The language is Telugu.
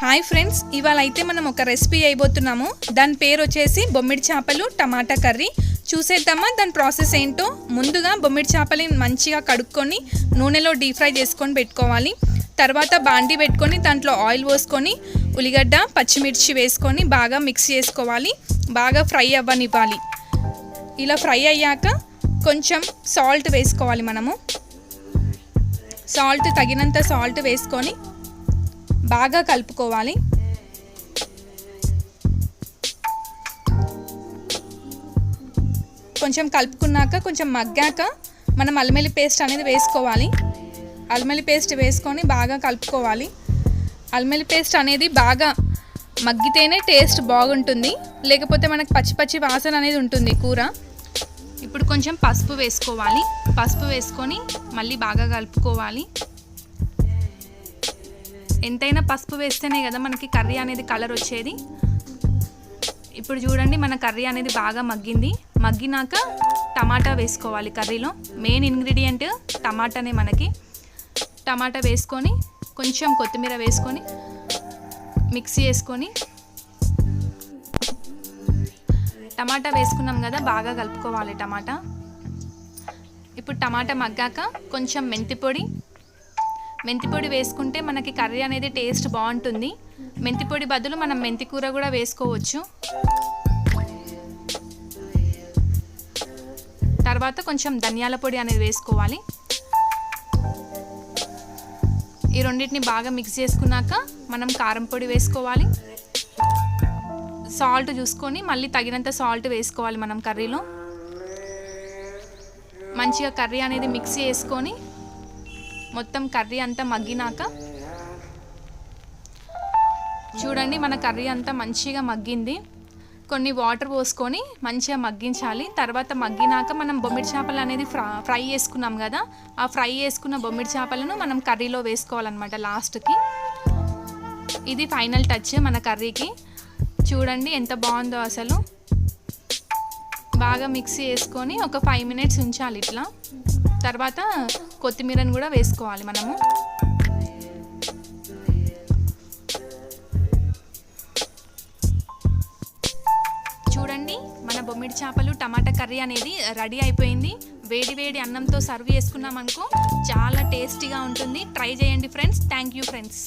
హాయ్ ఫ్రెండ్స్ ఇవాళ అయితే మనం ఒక రెసిపీ అయిపోతున్నాము దాని పేరు వచ్చేసి బొమ్మిడి చేపలు టమాటా కర్రీ. చూసేద్దామా దాని ప్రాసెస్ ఏంటో? ముందుగా బొమ్మిడి చేపలని మంచిగా కడుక్కొని నూనెలో డీప్ ఫ్రై చేసుకొని పెట్టుకోవాలి. తర్వాత బాండి పెట్టుకొని దాంట్లో ఆయిల్ పోసుకొని ఉల్లిగడ్డ పచ్చిమిర్చి వేసుకొని బాగా మిక్స్ చేసుకోవాలి. బాగా ఫ్రై అవ్వనివ్వాలి. ఇలా ఫ్రై అయ్యాక కొంచెం సాల్ట్ వేసుకోవాలి మనము. సాల్ట్ తగినంత సాల్ట్ వేసుకొని బాగా కలుపుకోవాలి. కొంచెం కలుపుకున్నాక కొంచెం మగ్గాక మనం అల్మెల్లి పేస్ట్ అనేది వేసుకోవాలి. అల్మెల్లి పేస్ట్ వేసుకొని బాగా కలుపుకోవాలి. అల్మెల్లి పేస్ట్ అనేది బాగా మగ్గితేనే టేస్ట్ బాగుంటుంది. లేకపోతే మనకు పచ్చి పచ్చి వాసన అనేది ఉంటుంది కూర. ఇప్పుడు కొంచెం పసుపు వేసుకోవాలి. పసుపు వేసుకొని మళ్ళీ బాగా కలుపుకోవాలి. ఎంతైనా పసుపు వేస్తేనే కదా మనకి కర్రీ అనేది కలర్ వచ్చేది. ఇప్పుడు చూడండి మన కర్రీ అనేది బాగా మగ్గింది. మగ్గినాక టమాటా వేసుకోవాలి కర్రీలో. మెయిన్ ఇంగ్రీడియంట్ టమాటానే మనకి. టమాటా వేసుకొని కొంచెం కొత్తిమీర వేసుకొని మిక్సీ వేసుకొని టమాటా వేసుకున్నాం కదా బాగా కలుపుకోవాలి టమాటా. ఇప్పుడు టమాటా మగ్గాక కొంచెం మెంతి మెంతిపొడి మెంతి పొడి వేసుకుంటే మనకి కర్రీ అనేది టేస్ట్ బాగుంటుంది. మెంతి పొడి బదులు మనం మెంతి కూర కూడా వేసుకోవచ్చు. తర్వాత కొంచెం ధనియాల పొడి అనేది వేసుకోవాలి. ఈ రెండింటిని బాగా మిక్స్ చేసుకున్నాక మనం కారం పొడి వేసుకోవాలి. సాల్ట్ చూసుకొని మళ్ళీ తగినంత సాల్ట్ వేసుకోవాలి మనం కర్రీలో. మంచిగా కర్రీ అనేది మిక్స్ చేసుకొని మొత్తం కర్రీ అంతా మగ్గినాక చూడండి మన కర్రీ అంతా మంచిగా మగ్గింది. కొన్ని వాటర్ పోసుకొని మంచిగా మగ్గించాలి. తర్వాత మగ్గినాక మనం బొమ్మిడి చేపలు అనేది ఫ్రా ఫ్రై చేసుకున్నాం కదా ఆ ఫ్రై చేసుకున్న బొమ్మిడి చేపలను మనం కర్రీలో వేసుకోవాలన్నమాట లాస్ట్కి. ఇది ఫైనల్ టచ్ మన కర్రీకి. చూడండి ఎంత బాగుందో అసలు. బాగా మిక్సీ చేసుకొని ఒక ఫైవ్ మినిట్స్ ఉంచాలి ఇట్లా. తర్వాత కొత్తిమీరని కూడా వేసుకోవాలి మనము. చూడండి మన బొమ్మిడి చేపలు టమాటా కర్రీ అనేది రెడీ అయిపోయింది. వేడి వేడి అన్నంతో సర్వ్ చేసుకున్నాం అనుకో చాలా టేస్టీగా ఉంటుంది. ట్రై చేయండి ఫ్రెండ్స్. Thank you friends.